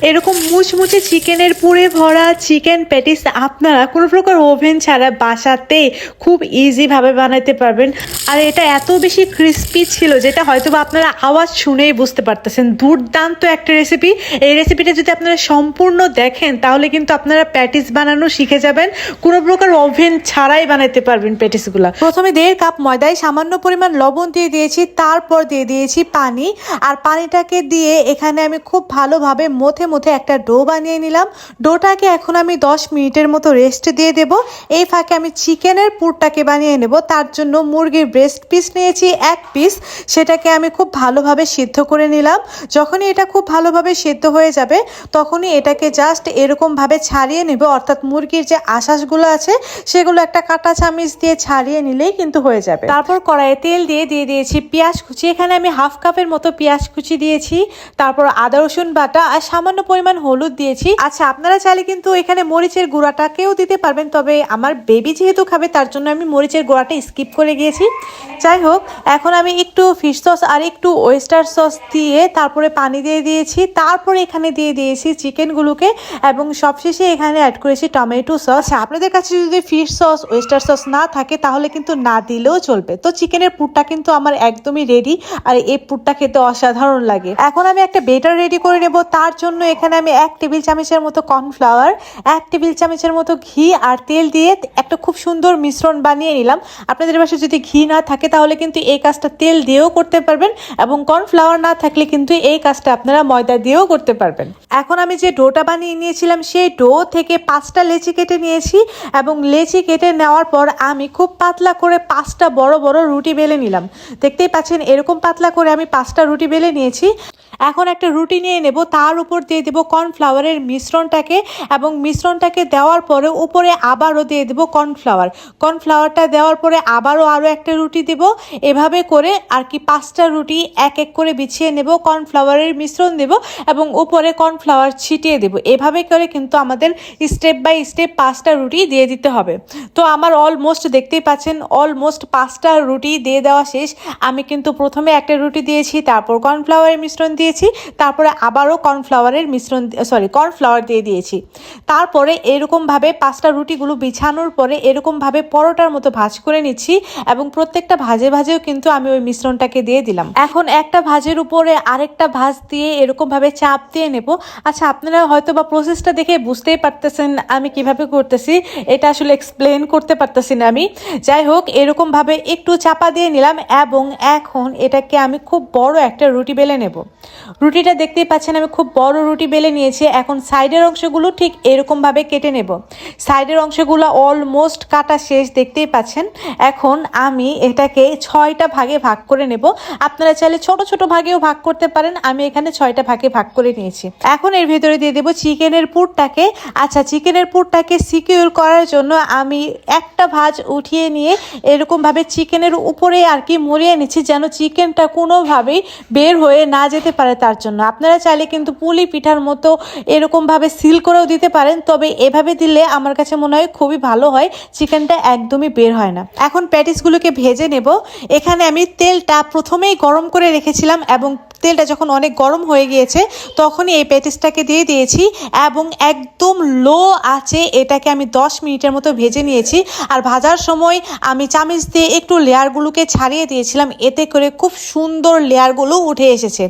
এরকম মুচমুচে চিকেনের পুরে ভরা চিকেন প্যাটিস আপনারা কোনো প্রকার ওভেন ছাড়া বাসাতে খুব ইজিভাবে বানাতে পারবেন। আর এটা এত বেশি ক্রিস্পি ছিল যেটা হয়তো বা আপনারা আওয়াজ শুনেই বুঝতে পারতেছেন। দুর্দান্ত একটা রেসিপি এই রেসিপিটা যদি আপনারা সম্পূর্ণ দেখেন, তাহলে কিন্তু আপনারা প্যাটিস বানানো শিখে যাবেন। কোনো প্রকার ওভেন ছাড়াই বানাতে পারবেন প্যাটিসগুলো প্রথমে দেড় কাপ ময়দায় সামান্য পরিমাণ লবণ দিয়ে দিয়েছি, তারপর দিয়ে দিয়েছি পানি। আর পানিটাকে দিয়ে এখানে আমি খুব ভালোভাবে মথে মথে একটা ডো বানিয়ে নিলাম। ডোটাকে এখন আমি দশ মিনিটের মতো রেস্ট দিয়ে দেব। এই ফাঁকে আমি চিকেনের পুরটাকে বানিয়ে নেব। তার জন্য মুরগির ব্রেস্ট পিস নিয়েছি, এক পিস সেটাকে আমি খুব ভালোভাবে সিদ্ধ করে নিলাম। যখনই এটা খুব ভালোভাবে সিদ্ধ হয়ে যাবে, তখনই এটাকে জাস্ট এরকমভাবে ছাড়িয়ে নেব। অর্থাৎ মুরগির যে আশাসগুলো আছে, সেগুলো একটা কাঁটা চামিচ দিয়ে ছাড়িয়ে নিলেই কিন্তু হয়ে যাবে। তারপর কড়াইয়ে তেল দিয়ে দিয়ে দিয়েছি পেঁয়াজ কুচি। এখানে আমি হাফ কাপের মতো পেঁয়াজ কুচি দিয়েছি। তারপর আদা রসুন বাটা আর সামান্য পরিমাণ হলুদ দিয়েছি। আচ্ছা আপনারা চাইলে কিন্তু এখানে মরিচের গুঁড়াটাকেও দিতে পারবেন তবে আমার বেবি যেহেতু খাবে তার জন্য আমি মরিচের গুঁড়াটা স্কিপ করে গিয়েছি। যাই হোক এখন আমি একটু ফিশ সস আর একটু ওয়েস্টার সস দিয়ে তারপরে পানি দিয়ে দিয়েছি। তারপরে এখানে দিয়ে দিয়েছি চিকেনগুলোকে এবং সবশেষে এখানে অ্যাড করেছি টমেটো সস আচ্ছা, আপনাদের কাছে যদি ফিশ সস ওয়েস্টার সস না থাকে তাহলে কিন্তু না দিলেও চলবে। তো চিকেনের পুরটা কিন্তু আমার একদমই রেডি আর এই পুরটা খেতে অসাধারণ লাগে। এখন আমি একটা বেটার রেডি করে নেব তার জন্য এখানে আমি এক টেবিল চামচের মতো কর্নফ্লাওয়ার, এক টেবিল চামচের মতো ঘি আর তেল দিয়ে একটা খুব সুন্দর মিশ্রণ বানিয়ে নিলাম। আপনাদের বাসায় যদি ঘি না থাকে তাহলে কিন্তু এই কাজটা তেল দিয়েও করতে পারবেন এবং কর্নফ্লাওয়ার না থাকলে কিন্তু এই কাজটা আপনারা ময়দা দিয়েও করতে পারবেন। এখন আমি যে ডোটা বানিয়ে নিয়েছিলাম সেই ডো থেকে পাঁচটা লেচি কেটে নিয়েছি এবং লেচি কেটে নেওয়ার পর আমি খুব পাতলা করে পাঁচটা বড় বড় রুটি বেলে নিলাম। দেখতেই পাচ্ছেন এরকম পাতলা করে আমি পাঁচটা রুটি বেলে নিয়েছি। এখন একটা রুটি নিয়ে নেব, তার উপর দিয়ে দেবো কর্নফ্লাওয়ারের মিশ্রণটাকে এবং মিশ্রণটাকে দেওয়ার পরে উপরে আবারও দিয়ে দেবো কর্নফ্লাওয়ার। কর্নফ্লাওয়ারটা দেওয়ার পরে আবারও আরও একটা রুটি দেব, এভাবে করে আর কি পাঁচটা রুটি এক এক করে বিছিয়ে নেব, কর্নফ্লাওয়ারের মিশ্রণ দেব এবং উপরে কর্নফ্লাওয়ার ছিটিয়ে দেব। এভাবে করে কিন্তু আমাদের স্টেপ বাই স্টেপ পাঁচটা রুটি দিয়ে দিতে হবে। তো আমার অলমোস্ট দেখতেই পাচ্ছেন, অলমোস্ট পাঁচটা রুটি দিয়ে দেওয়া শেষ। আমি কিন্তু প্রথমে একটা রুটি দিয়েছি, তারপর কর্নফ্লাওয়ারের মিশ্রণ দিয়েছি, তারপরে আবারও কর্নফ্লাওয়ারের মিশ্রণ সরি কর্নফ্লাওয়ার দিয়ে দিয়েছি। তারপরে এরকমভাবে পাঁচটা রুটিগুলো বিছানোর পরে এরকমভাবে পরোটার মতো ভাজ করে নিচ্ছি এবং প্রত্যেকটা ভাজে ভাজেও কিন্তু আমি ওই মিশ্রণটাকে দিয়ে দিলাম। এখন একটা ভাজের উপরে আরেকটা ভাজ দিয়ে এরকমভাবে চাপ দিয়ে নেব। আচ্ছা আপনারা হয়তো বা প্রসেসটা দেখে বুঝতেই পারতেছেন আমি কীভাবে করতেছি। এটা আসলে এক্সপ্লেন করতে পারতেছি না আমি। যাই হোক, এরকমভাবে একটু চাপা দিয়ে নিলাম এবং এখন এটাকে আমি খুব বড় একটা রুটি বেলে নেব। রুটিটা দেখতেই পাচ্ছেন, আমি খুব বড় রুটি বেলে নিয়েছি। এখন সাইডের অংশগুলো ঠিক এরকমভাবে কেটে নেব। সাইডের অংশগুলো অলমোস্ট কাটা শেষ, দেখতেই পাচ্ছেন। এখন আমি এটাকে ছয়টা ভাগে ভাগ করে নেব। আপনারা চাইলে ছোট ছোট ভাগেও ভাগ করতে পারেন, আমি এখানে ছয়টা ভাগে ভাগ করে নিয়েছি। এখন এর ভিতরে দিয়ে দেবো চিকেনের পুরটাকে। আচ্ছা চিকেনের পুরটাকে সিকিউর করার জন্য আমি একটা ভাজ উঠিয়ে নিয়ে এরকমভাবে চিকেনের উপরে আর কি মরিয়ে নিচ্ছি, যেন চিকেনটা কোনোভাবেই বের হয়ে না যেতে পারে। তার জন্য। আপনারা চাইলে কিন্তু পুলি পিঠার মতো এরকমভাবে সিল করেও দিতে পারেন, তবে এভাবে দিলে আমার কাছে মনে হয় খুবই ভালো হয়, চিকেনটা একদমই বের হয় না। এখন প্যাটিসগুলোকে ভেজে নেব। এখানে আমি তেলটা প্রথমেই গরম করে রেখেছিলাম এবং তেলটা যখন অনেক গরম হয়ে গিয়েছে, তখনই এই প্যাটিসটাকে দিয়ে দিয়েছি এবং একদম লো আছে এটাকে আমি 10 মিনিটের মতো ভেজে নিয়েছি। আর ভাজার সময় আমি চামিচ দিয়ে একটু লেয়ারগুলোকে ছাড়িয়ে দিয়েছিলাম, এতে করে খুব সুন্দর লেয়ারগুলো উঠে এসেছে।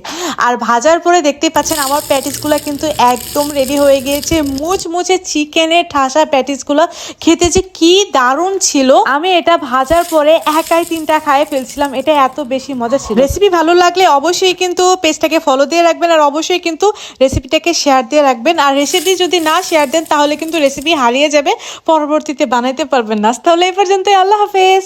আর ভাজার পরে দেখতে পাচ্ছেন আমার প্যাটিসগুলো কিন্তু একদম রেডি হয়ে গিয়েছে। মুচমুচে চিকেনের ঠাসা প্যাটিসগুলো। খেতে যে কি দারুণ ছিল। আমি এটা ভাজার পরে একাই তিনটা খাইয়ে ফেলছিলাম। এটা এত বেশি মজা ছিল। রেসিপি ভালো লাগলে অবশ্যই কিন্তু পেজটাকে ফলো দিয়ে রাখবেন আর অবশ্যই কিন্তু রেসিপিটাকে শেয়ার দিয়ে রাখবেন। আর রেসিপি যদি না শেয়ার দেন, তাহলে কিন্তু রেসিপি হারিয়ে যাবে। পরবর্তীতে বানাইতে পারবেন না। তাহলে এই পর্যন্তই। আল্লাহ হাফেজ।